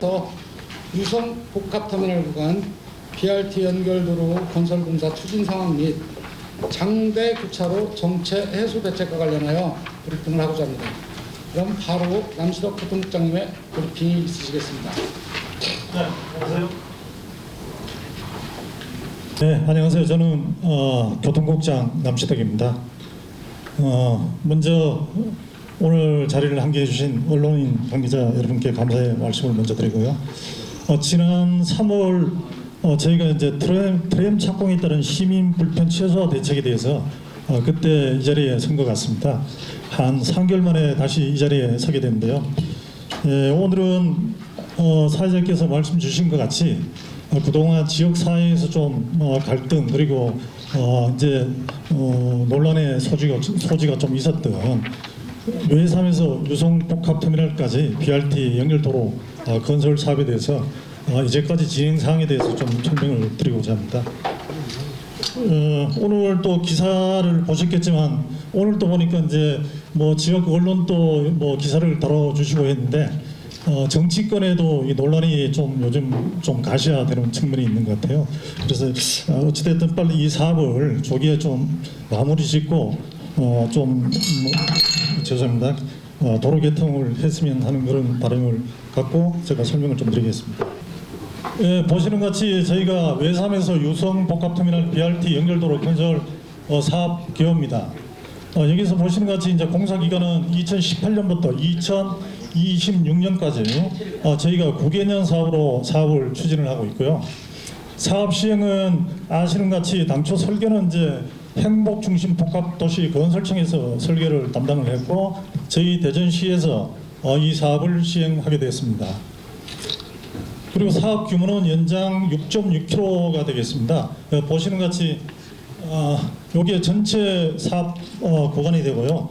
또 유성 복합터미널 구간 BRT 연결도로 건설 공사 추진 상황 및 장대 교차로 정체 해소 대책과 관련하여 브리핑을 하고자 합니다. 그럼 바로 남시덕 교통국장님의 브리핑이 있으시겠습니다. 네, 안녕하세요. 네, 안녕하세요. 저는 어, 교통국장 남시덕입니다. 어, 먼저 오늘 자리를 함께해 주신 언론인 관계자 여러분께 감사의 말씀을 먼저 드리고요. 어, 지난 3월 어, 저희가 이제 트램, 트램 착공에 따른 시민 불편 최소화 대책에 대해서 어, 그때 이 자리에 선 것 같습니다. 한 3개월 만에 다시 이 자리에 서게 됐는데요. 예, 오늘은 어, 사회자께서 말씀 주신 것 같이 어, 그동안 지역 사회에서 좀 어, 갈등 그리고 어, 이제 어, 논란의 소지가 소지가 좀 있었던 외삼에서 유성 복합터미널까지 BRT 연결도로 어, 건설 사업에 대해서 어, 이제까지 진행 사항에 대해서 좀 설명을 드리고자 합니다. 어, 오늘 또 기사를 보셨겠지만 오늘 또 보니까 이제 뭐 지역 언론도 뭐 기사를 다뤄주시고 했는데 어, 정치권에도 이 논란이 좀 요즘 좀 가시화되는 측면이 있는 것 같아요. 그래서 어, 어찌됐든 빨리 이 사업을 조기에 좀 마무리 짓고 어, 좀 뭐, 죄송합니다. 어, 도로 개통을 했으면 하는 그런 바람을 갖고 제가 설명을 좀 드리겠습니다. 예, 보시는 것 같이 저희가 외삼에서 유성 복합터미널 BRT 연결도로 건설 어, 사업 기업입니다. 어, 여기서 보시는 것 같이 이제 공사 기간은 2018년부터 2026년까지 어, 저희가 9개년 사업으로 사업을 추진을 하고 있고요. 사업 시행은 아시는 것 같이 당초 설계는 이제 행복 중심 복합 도시 건설청에서 설계를 담당을 했고 저희 대전시에서 어, 이 사업을 시행하게 됐습니다. 그리고 사업 규모는 연장 6.6km가 되겠습니다. 어, 보시는 것 같이 어, 여기에 전체 사업 어, 구간이 되고요.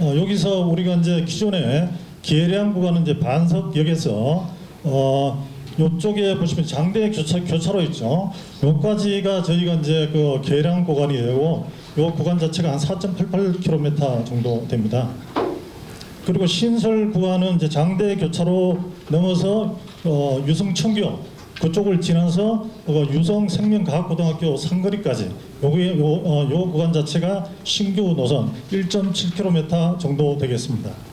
어, 여기서 우리가 이제 기존에 계량 구간은 이제 반석역에서 어, 요쪽에 보시면 장대 교차, 교차로 있죠. 요까지가 저희가 이제 그 계량 구간이 되고 요 구간 자체가 한 4.88km 정도 됩니다. 그리고 신설 구간은 이제 장대 교차로 넘어서 어, 유성 청교 그쪽을 지나서 어, 유성 생명과학고등학교 상거리까지 요게 요, 어, 요 구간 자체가 신규 노선 1.7km 정도 되겠습니다.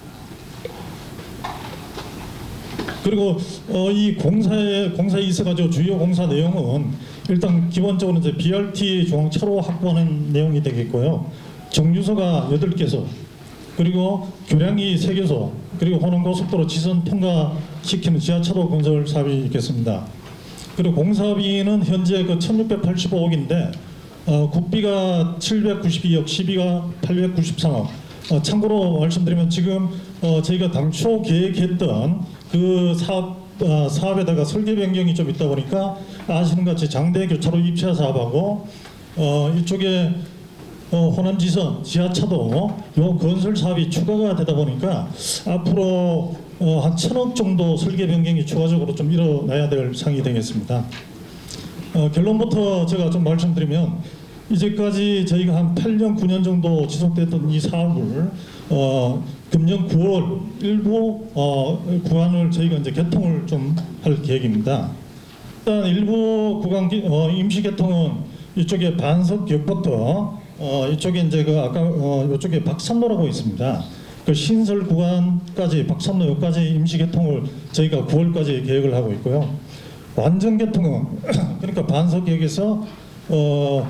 그리고 어, 이 공사에 공사에 있어가지고 주요 공사 내용은 일단 기본적으로 이제 BRT 중앙 차로 확보하는 내용이 되겠고요. 정류소가 8개소, 그리고 교량이 3개소, 그리고 호남고속도로 지선 통과시키는 지하차도 건설 사업이 있겠습니다. 그리고 공사비는 현재 그 1,685억인데 어, 국비가 792억, 시비가 893억. 어, 참고로 말씀드리면 지금 어, 저희가 당초 계획했던 그 사업 어, 사업에다가 설계 변경이 좀 있다 보니까 아시는 것 같이 장대 교차로 입차 사업하고 어, 이쪽에 어, 호남지선 지하차도 요 건설 사업이 추가가 되다 보니까 앞으로 어, 한 천억 정도 설계 변경이 추가적으로 좀 일어나야 될 상이 되겠습니다. 어, 결론부터 제가 좀 말씀드리면 이제까지 저희가 한 8년 9년 정도 지속됐던 이 사업을 어, 금년 9월 일부 어, 구간을 저희가 이제 개통을 좀 할 계획입니다. 일단 일부 구간 기- 어, 임시 개통은 이쪽에 반석 역부터 어, 이쪽에 이제 그 아까 어, 이쪽에 박산로라고 있습니다. 그 신설 구간까지 박산로역까지 임시 개통을 저희가 9월까지 계획을 하고 있고요. 완전 개통은 그러니까 반석역에서 어,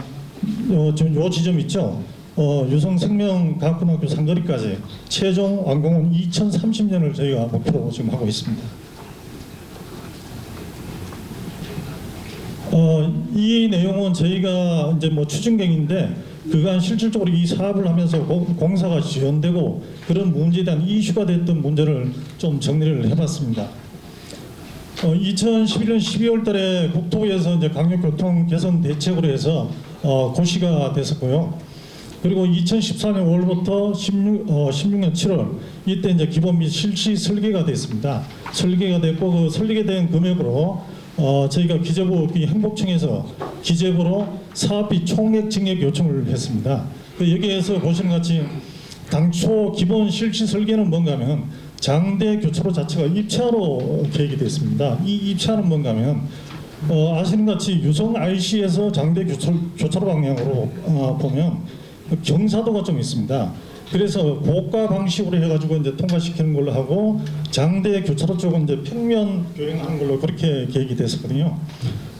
어, 지금 요 지점 있죠. 어, 유성생명과학고등학교 상거리까지 최종 완공은 2030년을 저희가 목표로 지금 하고 있습니다. 어, 이 내용은 저희가 이제 뭐 추진경인데 그간 실질적으로 이 사업을 하면서 고- 공사가 지연되고 그런 문제에 대한 이슈가 됐던 문제를 좀 정리를 해봤습니다. 어, 2011년 12월 달에 국토부에서 이제 강력교통 개선 대책으로 해서 어, 고시가 됐었고요. 그리고 2014년 5월부터 16, 어, 16년 7월 이때 이제 기본 및 실시 설계가 됐습니다. 설계가 됐고 그 설계된 금액으로 어, 저희가 기재부 이 행복청에서 기재부로 사업비 총액 증액 요청을 했습니다. 그 여기에서 보시는 것 같이 당초 기본 실시 설계는 뭔가 하면 장대 교차로 자체가 입차로 계획이 됐습니다. 이 입차는 뭔가면 어, 아시는 같이 유성 IC에서 장대 교차, 교차로 방향으로 어, 보면 경사도가 좀 있습니다. 그래서 고가 방식으로 해가지고 이제 통과시키는 걸로 하고 장대 교차로 쪽은 이제 평면 교행하는 걸로 그렇게 계획이 됐었거든요.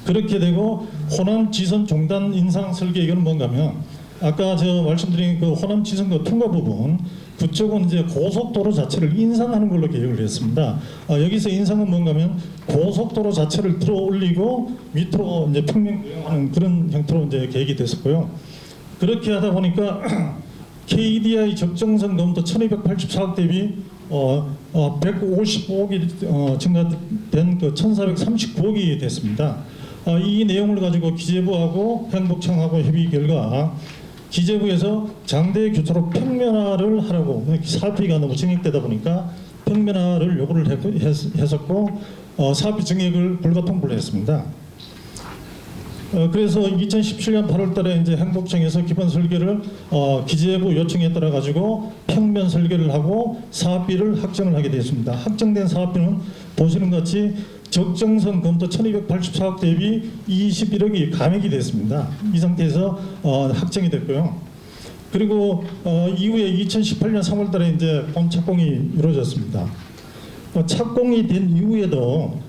그렇게 되고 호남 지선 종단 인상 설계 이거는 뭔가면 아까 저 말씀드린 그 호남 지선과 통과 부분 그쪽은 이제 고속도로 자체를 인상하는 걸로 계획을 했습니다. 아, 여기서 인상은 뭔가면 고속도로 자체를 들어 올리고 밑으로 이제 평면 교행하는 그런 형태로 이제 계획이 됐었고요. 그렇게 하다 보니까 KDI 적정선 검토 1284억 대비 어, 어 155억이 어, 증가된 그 1439억이 됐습니다. 어, 이 내용을 가지고 기재부하고 행복청하고 협의 결과 기재부에서 장대 교차로 평면화를 하라고 사업비가 너무 증액되다 보니까 평면화를 요구를 했, 했, 했었고 어, 사업비 증액을 불가통부를 했습니다. 어, 그래서 2017년 8월달에 이제 행복청에서 기본 설계를 어, 기재부 요청에 따라 가지고 평면 설계를 하고 사업비를 확정을 하게 되었습니다. 확정된 사업비는 보시는 것 같이 적정선 검토 1,284억 대비 21억이 감액이 됐습니다. 이 상태에서 어, 확정이 됐고요. 그리고 어, 이후에 2018년 3월달에 이제 본 착공이 이루어졌습니다. 어, 착공이 된 이후에도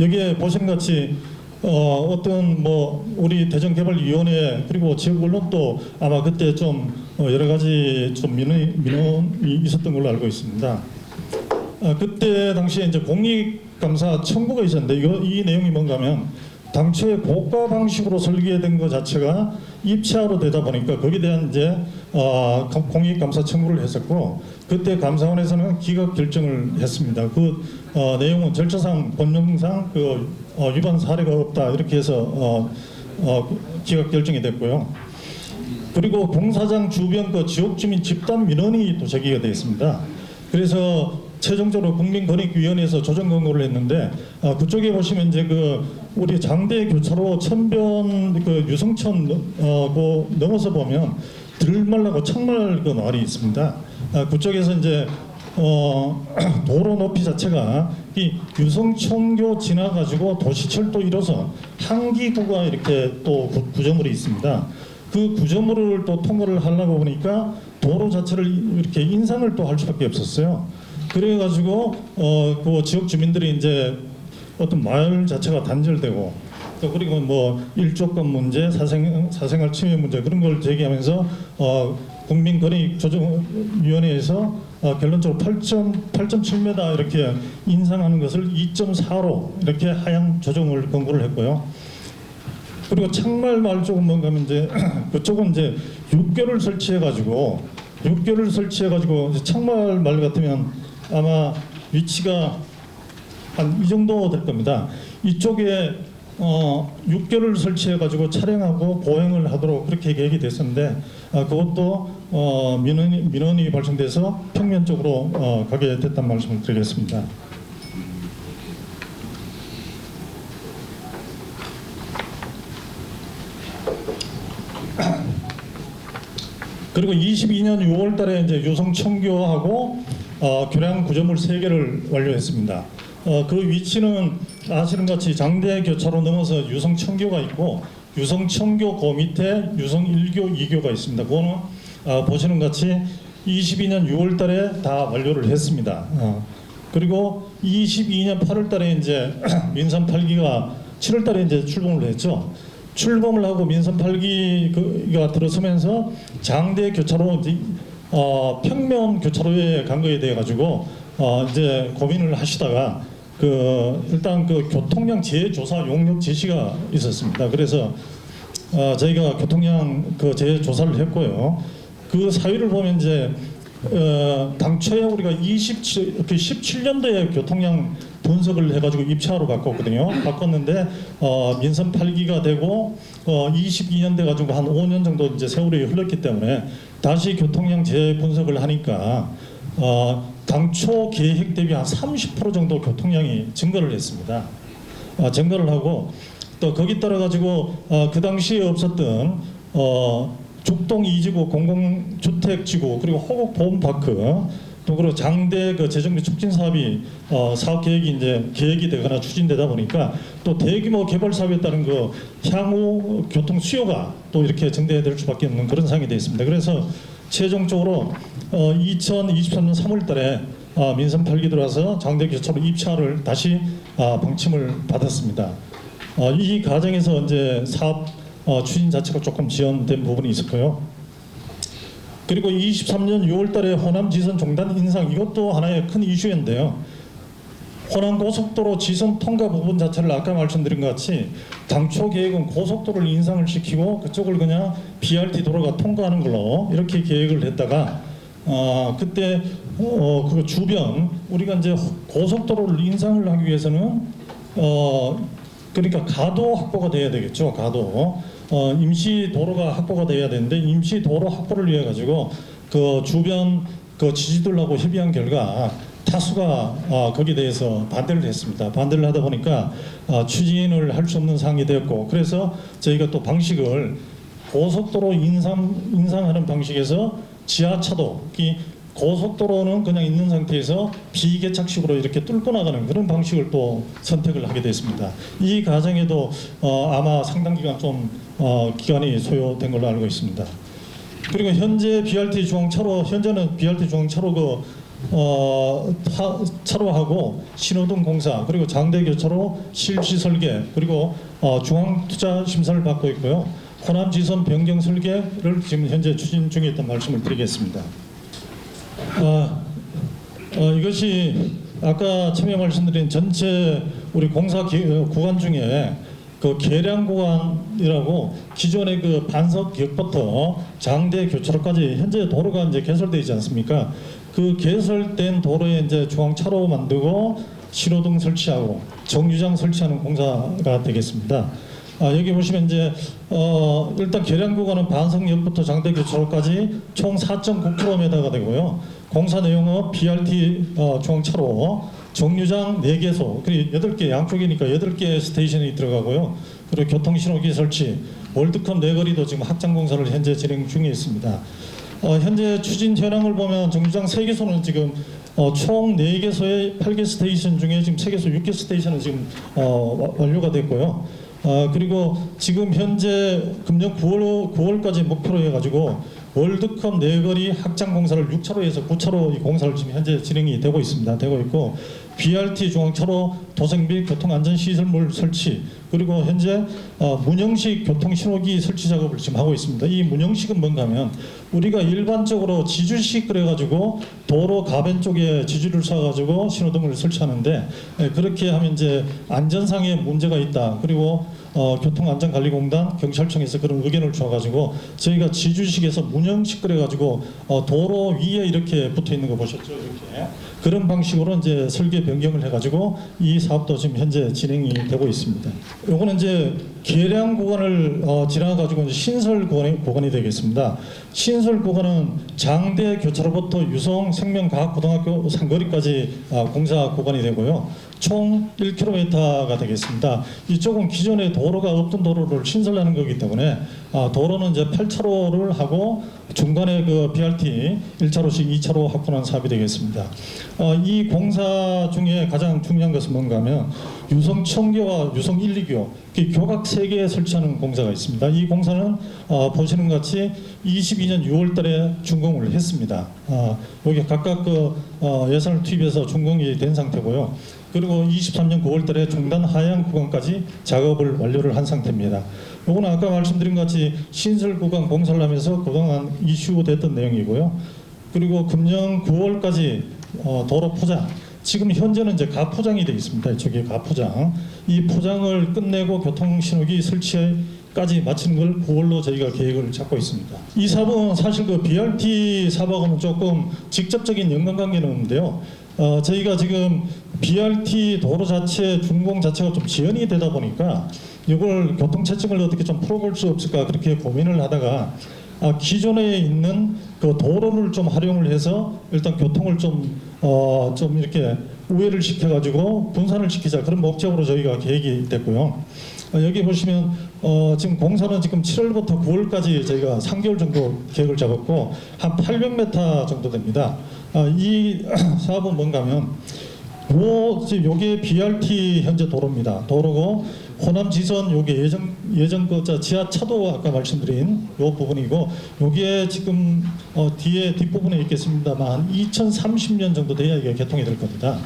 여기에 보신 같이 어, 어떤 뭐 우리 대전개발위원회 그리고 지역 언론도 아마 그때 좀 어, 여러 가지 좀 민원, 민원이 있었던 걸로 알고 있습니다. 아, 그때 당시에 이제 공익감사 청구가 있었는데 이거 이 내용이 뭔가면 당초에 고가 방식으로 설계된 것 자체가 입찰로 되다 보니까 거기에 대한 이제 어, 공익 감사 청구를 했었고 그때 감사원에서는 기각 결정을 했습니다. 그 어, 내용은 절차상 법령상 그 어, 위반 사례가 없다 이렇게 해서 어, 어, 기각 결정이 됐고요. 그리고 공사장 주변 그 지역 주민 집단 민원이 또 제기가 되어 있습니다. 그래서 최종적으로 국민권익위원회에서 조정 권고를 했는데 아, 그쪽에 보시면 이제 그 우리 장대 교차로 천변 그 유성천 어, 그 넘어서 보면 들말라고 청말 그 마을이 있습니다. 아, 그쪽에서 이제 어, 도로 높이 자체가 이 유성천교 지나가지고 도시철도 1호선 한기구가 이렇게 또 구- 구조물이 있습니다. 그 구조물을 또 통과를 하려고 보니까 도로 자체를 이렇게 인상을 또 할 수밖에 없었어요. 그래가지고 어 그 지역 주민들이 이제 어떤 마을 자체가 단절되고 또 그리고 뭐 일조권 문제, 사생 사생활 침해 문제 그런 걸 제기하면서 어 국민권익조정위원회에서 어, 결론적으로 8.8.7m 이렇게 인상하는 것을 2.4로 이렇게 하향 조정을 권고를 했고요. 그리고 창말 마을 쪽은 뭔가 하면 이제 그쪽은 이제 육교를 설치해 가지고 육교를 설치해 가지고 창말 마을 같으면 아마 위치가 한 이 정도 될 겁니다. 이쪽에 어, 육교를 설치해 가지고 촬영하고 보행을 하도록 그렇게 계획이 됐었는데 아, 그것도 어, 민원이 민원이 발생돼서 평면 쪽으로 어, 가게 됐단 말씀을 드리겠습니다. 그리고 22년 6월 달에 이제 유성 청교하고 어, 교량 구조물 3개를 완료했습니다. 어, 그 위치는 아시는 같이 장대 교차로 넘어서 유성 청교가 있고 유성 청교 그 밑에 유성 1교, 2교가 있습니다. 그거는 어, 보시는 같이 22년 6월 달에 다 완료를 했습니다. 어, 그리고 22년 8월 달에 이제 민선 8기가 7월 달에 이제 출범을 했죠. 출범을 하고 민선 8기가 들어서면서 장대 교차로 어, 평면 교차로에 간 거에 대해 가지고 어, 이제 고민을 하시다가 그 일단 그 교통량 재조사 용역 제시가 있었습니다. 그래서 어, 저희가 교통량 그 재조사를 했고요. 그 사유를 보면 이제 어, 당초에 우리가 27, 그 17년도에 교통량 분석을 해가지고 입찰로 바꿨거든요. 바꿨는데 어, 민선 8기가 되고 어, 22년 돼 가지고 한 5년 정도 이제 세월이 흘렀기 때문에 다시 교통량 재분석을 하니까 어, 당초 계획 대비 한 30% 정도 교통량이 증가를 했습니다. 어, 증가를 하고 또 거기 따라 가지고 어, 그 당시에 없었던 어, 죽동 이지구 공공주택지구 그리고 호국 보험파크 또 그리고 장대 그 재정비 촉진 사업이 어, 사업 계획이 이제 계획이 되거나 추진되다 보니까 또 대규모 개발 사업에 따른 그 향후 교통 수요가 또 이렇게 증대될 수밖에 없는 그런 상황이 되어 있습니다. 그래서 최종적으로 어, 2023년 3월 달에 어, 민선 8기 들어와서 장대 교차로 입찰을 다시 아, 방침을 받았습니다. 어, 이 과정에서 이제 사업 어, 추진 자체가 조금 지연된 부분이 있었고요. 그리고 23년 6월 달에 호남 지선 종단 인상 이것도 하나의 큰 이슈인데요. 호남 고속도로 지선 통과 부분 자체를 아까 말씀드린 것 같이 당초 계획은 고속도로를 인상을 시키고 그쪽을 그냥 BRT 도로가 통과하는 걸로 이렇게 계획을 했다가 아 그때 어 그 주변 우리가 이제 고속도로를 인상을 하기 위해서는 어 그러니까 가도 확보가 돼야 되겠죠 가도 어 임시 도로가 확보가 돼야 되는데 임시 도로 확보를 위해 가지고 그 주변 그 지지들하고 협의한 결과 다수가 어, 거기에 대해서 반대를 했습니다. 반대를 하다 보니까 어, 추진을 할 수 없는 상황이 되었고 그래서 저희가 또 방식을 고속도로 인상 인상하는 방식에서 지하차도 이 고속도로는 그냥 있는 상태에서 비개착식으로 이렇게 뚫고 나가는 그런 방식을 또 선택을 하게 됐습니다. 이 과정에도 어, 아마 상당 기간 좀 어, 기간이 소요된 걸로 알고 있습니다. 그리고 현재 BRT 중앙차로 현재는 BRT 중앙차로 그 어, 타, 차로하고 신호등 공사 그리고 장대 교차로 실시 설계 그리고 어, 중앙 투자 심사를 받고 있고요. 호남 지선 변경 설계를 지금 현재 추진 중에 있다는 말씀을 드리겠습니다. 어, 어, 이것이 아까 처음에 말씀드린 전체 우리 공사 기, 어, 구간 중에 그 계량 구간이라고 기존의 그 반석 격부터 장대 교차로까지 현재 도로가 이제 개설되어 있지 않습니까? 그 개설된 도로에 이제 중앙 차로 만들고 신호등 설치하고 정류장 설치하는 공사가 되겠습니다. 아, 여기 보시면 이제 어, 일단 계량 구간은 반석역부터 장대 교차로까지 총 4.9km가 되고요. 공사 내용은 BRT 어, 중앙차로 정류장 4개소 그리고 8개 양쪽이니까 8개 스테이션이 들어가고요. 그리고 교통신호기 설치 월드컵 내거리도 지금 확장 공사를 현재 진행 중에 있습니다. 어, 현재 추진 현황을 보면 정류장 3개소는 지금 어, 총 4개소의 8개 스테이션 중에 지금 3개소 6개 스테이션은 지금 어, 와- 완료가 됐고요. 어, 그리고 지금 현재 금년 9월 9월까지 목표로 해가지고 월드컵 내거리 확장 공사를 6차로에서 9차로 이 공사를 지금 현재 진행이 되고 있습니다. 되고 있고 BRT 중앙차로 도생 및 교통안전시설물 설치 그리고 현재 어, 문형식 교통신호기 설치 작업을 지금 하고 있습니다. 이 문형식은 뭔가 하면 우리가 일반적으로 지주식 그래가지고 도로 가변 쪽에 지주를 쏴가지고 신호등을 설치하는데 예, 그렇게 하면 이제 안전상의 문제가 있다. 그리고 어, 교통안전관리공단 경찰청에서 그런 의견을 줘가지고 저희가 지주식에서 문형식 그래가지고 어, 도로 위에 이렇게 붙어 있는 거 보셨죠? 이렇게 그런 방식으로 이제 설계 변경을 해가지고 이 사업도 지금 현재 진행이 되고 있습니다. 요거는 이제 계량 구간을 어, 지나가지고 신설 구간이, 구간이 되겠습니다. 신설 구간은 장대 교차로부터 유성 생명과학고등학교 상거리까지 아, 공사 구간이 되고요. 총 1km가 되겠습니다. 이쪽은 기존에 도로가 없던 도로를 신설하는 거기 때문에 아, 도로는 이제 8차로를 하고 중간에 그 BRT 1차로씩 2차로 확보하는 사업이 되겠습니다. 어, 이 공사 중에 가장 중요한 것은 뭔가 하면 유성 청교와 유성 1, 2교 교각 3개 설치하는 공사가 있습니다. 이 공사는 어, 보시는 것 같이 22년 6월 달에 준공을 했습니다. 어, 여기 각각 그 어, 예산을 투입해서 준공이 된 상태고요. 그리고 23년 9월 달에 중단 하향 구간까지 작업을 완료를 한 상태입니다. 요거는 아까 말씀드린 것 같이 신설 구간 공사를 하면서 그동안 이슈됐던 내용이고요. 그리고 금년 9월까지 어, 도로 포장 지금 현재는 이제 가포장이 되어 있습니다. 이쪽에 가포장 이 포장을 끝내고 교통신호기 설치까지 마치는 걸 9월로 저희가 계획을 잡고 있습니다. 이 사업은 사실 그 BRT 사업하고는 조금 직접적인 연관관계는 없는데요. 어, 저희가 지금 BRT 도로 자체 준공 자체가 좀 지연이 되다 보니까 이걸 교통체증을 어떻게 좀 풀어볼 수 없을까 그렇게 고민을 하다가 아, 기존에 있는 그 도로를 좀 활용을 해서 일단 교통을 좀, 어, 좀 이렇게 우회를 시켜가지고 분산을 시키자 그런 목적으로 저희가 계획이 됐고요. 어, 여기 보시면 어, 지금 공사는 지금 7월부터 9월까지 저희가 3개월 정도 계획을 잡았고 한 800m 정도 됩니다. 아, 이 사업은 뭔가면 요 지금 요게 BRT 현재 도로입니다. 도로고 호남 지선 요게 예전 예전 거자 지하 차도 아까 말씀드린 요 부분이고 요게 지금 어, 뒤에 뒷부분에 있겠습니다만 2030년 정도 돼야 이게 개통이 될 겁니다.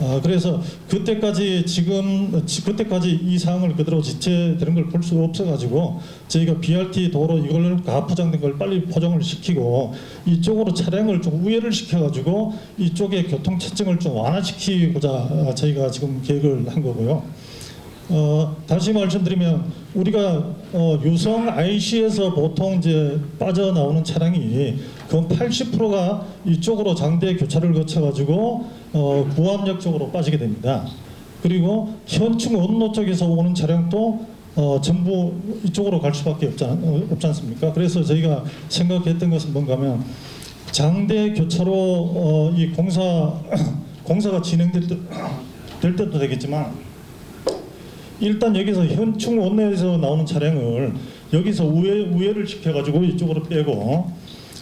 어, 그래서 그때까지 지금 지- 그때까지 이 사항을 그대로 지체되는 걸 볼 수 없어가지고 저희가 BRT 도로 이걸 가포장된 걸 빨리 포장을 시키고 이쪽으로 차량을 좀 우회를 시켜가지고 이쪽에 교통 체증을 좀 완화시키고자 어, 저희가 지금 계획을 한 거고요. 어, 다시 말씀드리면 우리가 어, 유성 IC에서 보통 이제 빠져나오는 차량이 그 80%가 이쪽으로 장대 교차를 거쳐가지고 어, 구암역 쪽으로 빠지게 됩니다. 그리고 현충 원로 쪽에서 오는 차량도 어, 전부 이쪽으로 갈 수밖에 없지, 않, 어, 없지 않습니까? 그래서 저희가 생각했던 것은 뭔가면 장대 교차로 어, 이 공사 공사가 진행될 때, 될 때도 되겠지만 일단 여기서 현충 원내에서 나오는 차량을 여기서 우회 우회를 시켜가지고 이쪽으로 빼고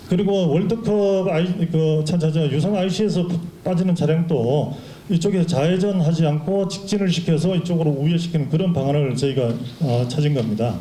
그리고 월드컵 아이 그 차 차 차 유성 IC에서 빠지는 차량도 이쪽에 좌회전하지 않고 직진을 시켜서 이쪽으로 우회시키는 그런 방안을 저희가 어, 찾은 겁니다.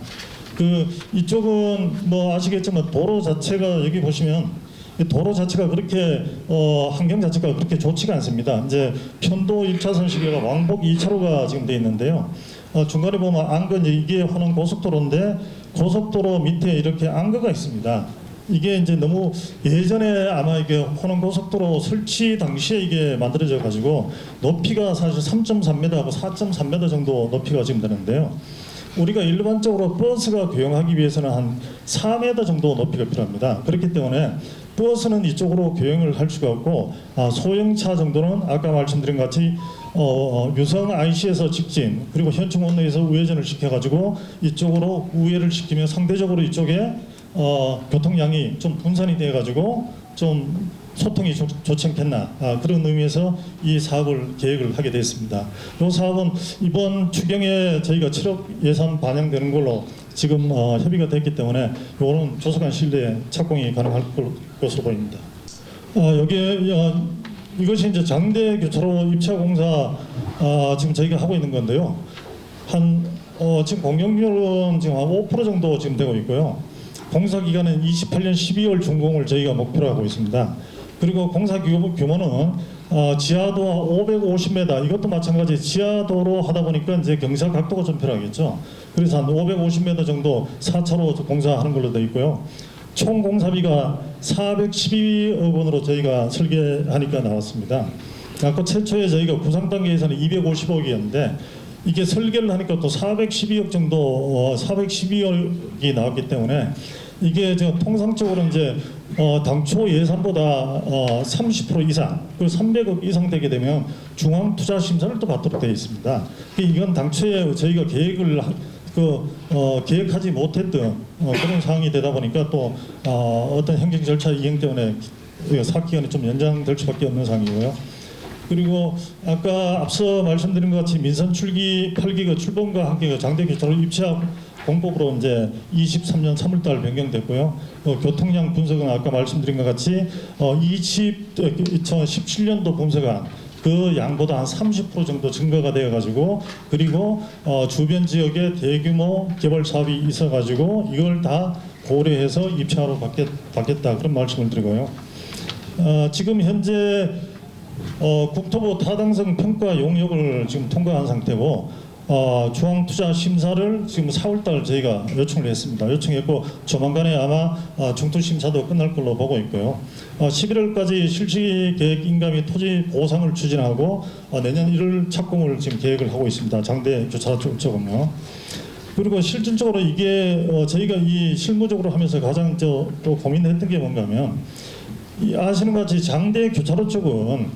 그 이쪽은 뭐 아시겠지만 도로 자체가 여기 보시면 이 도로 자체가 그렇게 어, 환경 자체가 그렇게 좋지가 않습니다. 이제 편도 1차선 시계가 왕복 2차로가 지금 돼 있는데요. 어, 중간에 보면 이게 호남 고속도로인데 고속도로 밑에 이렇게 안거가 있습니다. 이게 이제 너무 예전에 아마 이게 호남 고속도로 설치 당시에 이게 만들어져 가지고 높이가 사실 3.3m하고 4.3m 정도 높이가 지금 되는데요. 우리가 일반적으로 버스가 교용하기 위해서는 한 4m 정도 높이가 필요합니다. 그렇기 때문에 버스는 이쪽으로 교용을 할 수가 없고 아, 소형차 정도는 아까 말씀드린 것 같이 어, 어, 유성 IC에서 직진 그리고 현충 원로에서 우회전을 시켜가지고 이쪽으로 우회를 시키면 상대적으로 이쪽에 어, 교통량이 좀 분산이 돼가지고 좀 소통이 좋, 좋지 않겠나 아, 그런 의미에서 이 사업을 계획을 하게 됐습니다. 이 사업은 이번 추경에 저희가 7억 예산 반영되는 걸로 지금 어, 협의가 됐기 때문에 이거는 조속한 시일에 착공이 가능할 걸- 것으로 보입니다. 어, 여기에 어, 이것이 이제 장대 교차로 입차 공사 어, 지금 저희가 하고 있는 건데요. 한 어, 지금 공영률은 지금 한 5% 정도 지금 되고 있고요. 공사 기간은 28년 12월 준공을 저희가 목표로 하고 있습니다. 그리고 공사 규모, 규모는 어, 지하도 550m 이것도 마찬가지 지하도로 하다 보니까 이제 경사 각도가 좀 필요하겠죠. 그래서 한 550m 정도 4차로 공사하는 걸로 되어 있고요. 총 공사비가 412억 원으로 저희가 설계하니까 나왔습니다. 아까 최초에 저희가 구상 단계에서는 250억이었는데 이게 설계를 하니까 또 412억 정도 어, 412억이 나왔기 때문에 이게 저 통상적으로 이제 어, 당초 예산보다 어, 30% 이상 그 300억 이상 되게 되면 중앙 투자 심사를 또 받도록 되어 있습니다. 이건 당초에 저희가 계획을 하- 그 어, 계획하지 못했던 어, 그런 상황이 되다 보니까 또 어, 어떤 행정 절차 이행 때문에 이 사업 기간이 좀 연장될 수밖에 없는 상황이고요. 그리고 아까 앞서 말씀드린 것 같이 민선 출기 8기가 출범과 함께 그 장대 교차로 입찰 공법으로 이제 23년 3월달 변경됐고요. 어, 교통량 분석은 아까 말씀드린 것 같이 어, 20 2017년도 분석안 그 양보다 한 30% 정도 증가가 되어 가지고 그리고 어, 주변 지역에 대규모 개발 사업이 있어 가지고 이걸 다 고려해서 입찰로 받겠, 받겠다 그런 말씀을 드리고요. 어, 지금 현재 어, 국토부 타당성 평가 용역을 지금 통과한 상태고 어, 중앙투자 심사를 지금 4월달 저희가 요청을 했습니다. 요청했고 조만간에 아마 어, 중투 심사도 끝날 걸로 보고 있고요. 어, 11월까지 실시 계획 인가및 토지 보상을 추진하고 어, 내년 1월 착공을 지금 계획을 하고 있습니다. 장대 교차 쪽은요. 그리고 실질적으로 이게 어, 저희가 이 실무적으로 하면서 가장 저, 또 고민했던 게 뭔가면 이 아시는 것 같이 장대 교차로 쪽은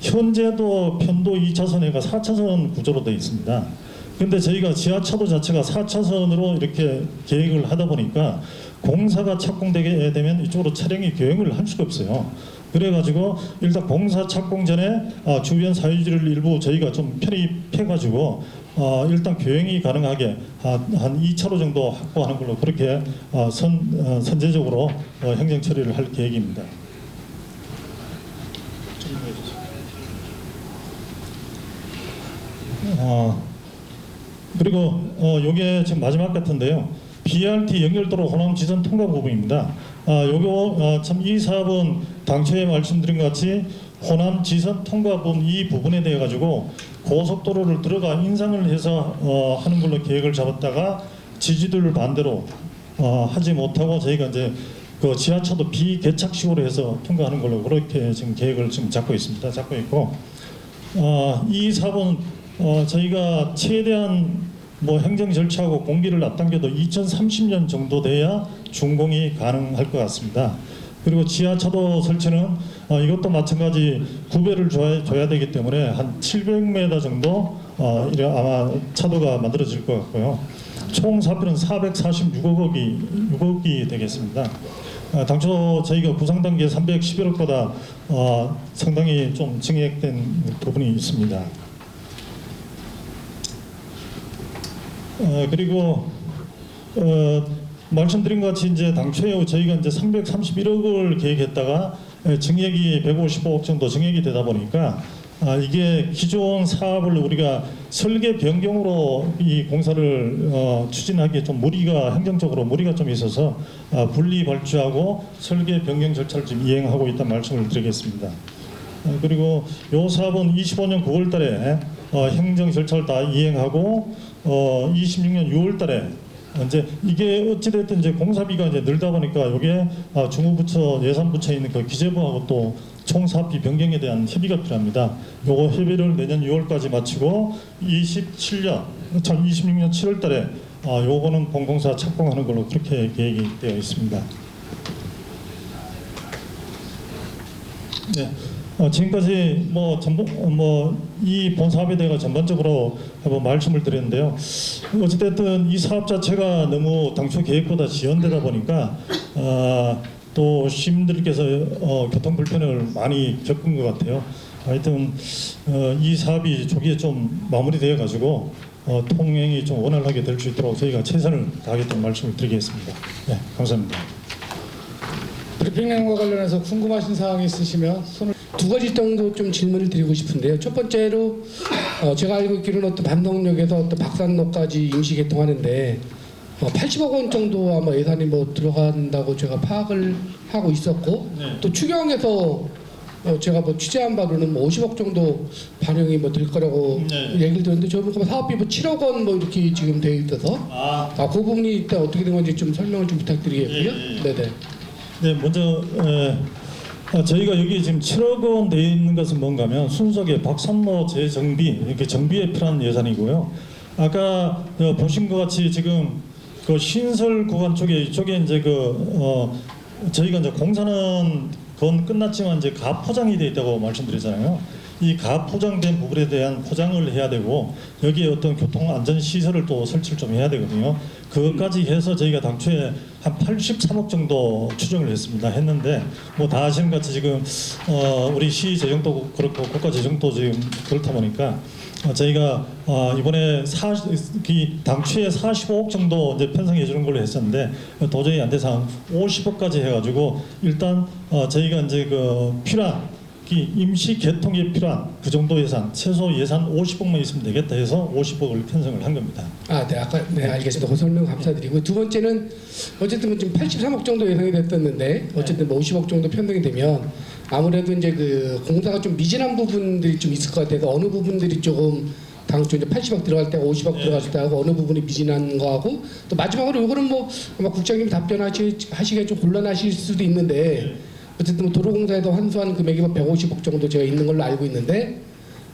현재도 편도 2차선에가 4차선 구조로 되어 있습니다. 근데 저희가 지하차도 자체가 4차선으로 이렇게 계획을 하다 보니까 공사가 착공되게 되면 이쪽으로 차량이 교행을 할 수가 없어요. 그래가지고 일단 공사 착공 전에 아, 주변 사유지를 일부 저희가 좀 편입해가지고 아, 일단 교행이 가능하게 한, 2차로 정도 확보하는 걸로 그렇게 아, 선, 어, 선제적으로 어, 행정 처리를 할 계획입니다. 어, 그리고 어, 요게 지금 마지막 같은데요. BRT 연결도로 호남 지선 통과 부분입니다. 아, 요거 어, 참이 사업은 당초에 말씀드린 것 같이 호남 지선 통과 부분 이 부분에 대해 가지고 고속도로를 들어가 인상을 해서 어, 하는 걸로 계획을 잡았다가 지지들 반대로 어, 하지 못하고 저희가 이제 그 지하철도 비개착식으로 해서 통과하는 걸로 그렇게 지금 계획을 지금 잡고 있습니다. 잡고 있고 어, 이 사업은 어, 저희가 최대한 뭐 행정 절차하고 공기를 앞당겨도 2030년 정도 돼야 준공이 가능할 것 같습니다. 그리고 지하차도 설치는 어, 이것도 마찬가지 구배를 줘야, 줘야 되기 때문에 한 700m 정도 어, 아마 차도가 만들어질 것 같고요. 총 사표는 446억 원이 6억이 되겠습니다. 아, 당초 저희가 구상 단계 311억보다 어, 상당히 좀 증액된 부분이 있습니다. 어, 그리고 어, 말씀드린 것 같이 이제 당초에 저희가 이제 331억을 계획했다가 에, 증액이 155억 정도 증액이 되다 보니까 아, 이게 기존 사업을 우리가 설계 변경으로 이 공사를 어, 추진하기에 좀 무리가 행정적으로 무리가 좀 있어서 아, 분리 발주하고 설계 변경 절차를 지금 이행하고 있다는 말씀을 드리겠습니다. 어, 그리고 요 사업은 25년 9월 달에 어, 행정 절차를 다 이행하고 어, 26년 6월달에 이제 이게 어찌됐든 이제 공사비가 이제 늘다 보니까 이게 아, 중후부처 예산부처에 있는 그 기재부하고 또 총사업비 변경에 대한 협의가 필요합니다. 요거 협의를 내년 6월까지 마치고 27년, 참 26년 7월달에 아, 요거는 본공사 착공하는 걸로 그렇게 계획이 되어 있습니다. 네. 어, 지금까지 뭐 전부 뭐이 본 사업에 대해 전반적으로 한번 말씀을 드렸는데요. 어찌됐든 이 사업 자체가 너무 당초 계획보다 지연되다 보니까 아, 또 시민들께서 어, 교통 불편을 많이 겪은 것 같아요. 하여튼 어, 이 사업이 초기에 좀 마무리되어 가지고 어, 통행이 좀 원활하게 될 수 있도록 저희가 최선을 다하겠다는 말씀을 드리겠습니다. 네, 감사합니다. 브리핑 내용과 관련해서 궁금하신 사항이 있으시면 손을 두 가지 정도 좀 질문을 드리고 싶은데요. 첫 번째로 어, 제가 알고 있기로는 어떤 반동역에서 어떤 박산로까지 임시 개통하는데 어, 80억 원 정도 아마 예산이 뭐 들어간다고 제가 파악을 하고 있었고 네. 또 추경에서 어, 제가 뭐 취재한 바로는 뭐 50억 정도 반영이 뭐 될 거라고 네. 얘기를 들었는데 그 사업비 뭐 7억 원 뭐 이렇게 지금 돼 있어서 아, 아, 그 부분이 일단 어떻게 된 건지 좀 설명을 좀 부탁드리겠고요. 예, 예. 네네. 네, 먼저 에, 아, 저희가 여기 지금 7억 원 되어 있는 것은 뭔가면 순석의 박산로 재정비 이렇게 정비에 필요한 예산이고요. 아까 어, 보신 것 같이 지금 그 신설 구간 쪽에 이쪽에 이제 그 어, 저희가 이제 공사는 건 끝났지만 이제 가 포장이 되어 있다고 말씀드렸잖아요. 이 가 포장된 부분에 대한 포장을 해야 되고 여기에 어떤 교통 안전 시설을 또 설치를 좀 해야 되거든요. 그것까지 해서 저희가 당초에 한 83억 정도 추정을 했습니다. 했는데 뭐 다 아시는 것 같이 지금 어 우리 시 재정도 그렇고 국가 재정도 지금 그렇다 보니까 어, 저희가 어, 이번에 사, 이 당초에 45억 정도 이제 편성해 주는 걸로 했었는데 도저히 안 돼서 한 50억까지 해가지고 일단 어, 저희가 이제 그 필요한 이 임시 개통에 필요한 그 정도 예산 최소 예산 50억만 있으면 되겠다 해서 50억을 편성을 한 겁니다. 아, 네, 아까 네 알겠습니다. 그 설명 감사드리고 두 번째는 어쨌든 뭐 지금 83억 정도 예상이 됐었는데 어쨌든 뭐 50억 정도 편성이 되면 아무래도 이제 그 공사가 좀 미진한 부분들이 좀 있을 것 같아서 어느 부분들이 조금 당초 이제 80억 들어갈 때가 50억 네. 들어갔을 때하고 어느 부분이 미진한 거하고 또 마지막으로 이거는 뭐 아마 국장님 답변하시기에 좀 곤란하실 수도 있는데 어쨌든 뭐 도로공사에도 환수한 금액이 뭐 150억 정도 제가 있는 걸로 알고 있는데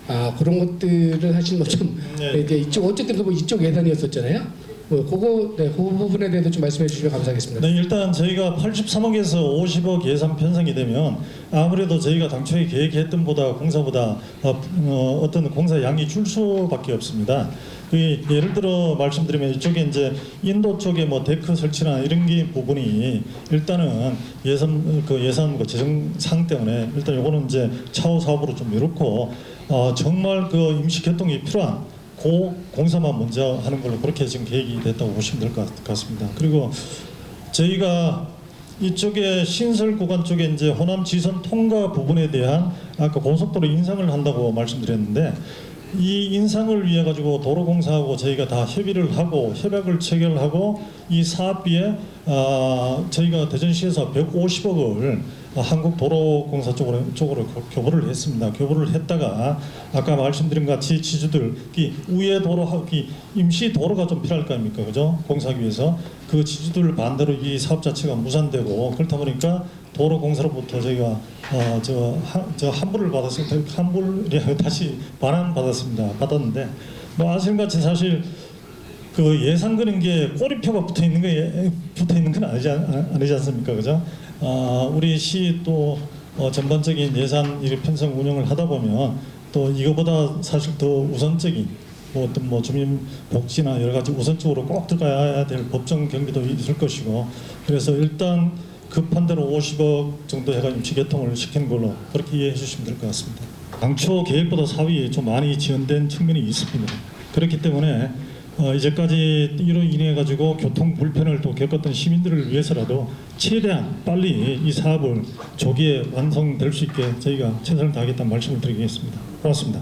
아 그런 것들을 사실 뭐좀 네. 이제 이쪽 어쨌든 그뭐 이쪽 예산이었었잖아요. 뭐 그거 네, 그 부분에 대해서 좀 말씀해 주시면 감사하겠습니다. 네, 일단 저희가 83억에서 50억 예산 편성이 되면 아무래도 저희가 당초에 계획했던 보다 공사보다 어, 어, 떤 공사 양이 줄 수밖에 없습니다. 그 예를 들어 말씀드리면 이쪽에 이제 인도 쪽에 뭐 데크 설치나 이런 게 부분이 일단은 예산 그 예산 그 재정상 때문에 일단 요거는 이제 차후 사업으로 좀 미뤘고 어, 정말 그 임시 개통이 필요한 고 공사만 먼저 하는 걸로 그렇게 지금 계획이 됐다고 보시면 될 것 같습니다. 그리고 저희가 이쪽에 신설 구간 쪽에 이제 호남 지선 통과 부분에 대한 아까 고속도로 인상을 한다고 말씀드렸는데 이 인상을 위해 가지고 도로공사하고 저희가 다 협의를 하고 협약을 체결하고 이 사업비에 아, 저희가 대전시에서 150억을 한국도로공사 쪽으로 쪽으로 교- 교부를 했습니다. 교부를 했다가 아까 말씀드린 같이 지주들 이 우회 도로 이 임시 도로가 좀 필요할 거 아닙니까, 그죠? 공사하기 위해서 그 지주들 반대로 이 사업 자체가 무산되고 그렇다 보니까 도로공사로부터 저희가 어저 저 환불을 받았습니다. 환불이 다시 반환 받았습니다. 받았는데 뭐 아시는 같이 사실 그 예산 그는 게 꼬리표가 붙어 있는 게 붙어 있는 건 아니지, 않- 아니지 않습니까, 그죠? 아, 우리 시또 어, 전반적인 예산 이 편성 운영을 하다 보면 또 이거보다 사실 더 우선적인 뭐 어떤 뭐 주민 복지나 여러 가지 우선적으로 꼭 들어가야 될 법정 경비도 있을 것이고 그래서 일단 급한 대로 50억 정도 해가지고 지개통을 시키는 걸로 그렇게 이해해 주시면 될 것 같습니다. 당초 계획보다 사업이 좀 많이 지연된 측면이 있습니다. 그렇기 때문에 어, 이제까지 이로 인해 가지고 교통 불편을 또 겪었던 시민들을 위해서라도 최대한 빨리 이 사업을 조기에 완성될 수 있게 저희가 최선을 다하겠다는 말씀을 드리겠습니다. 고맙습니다.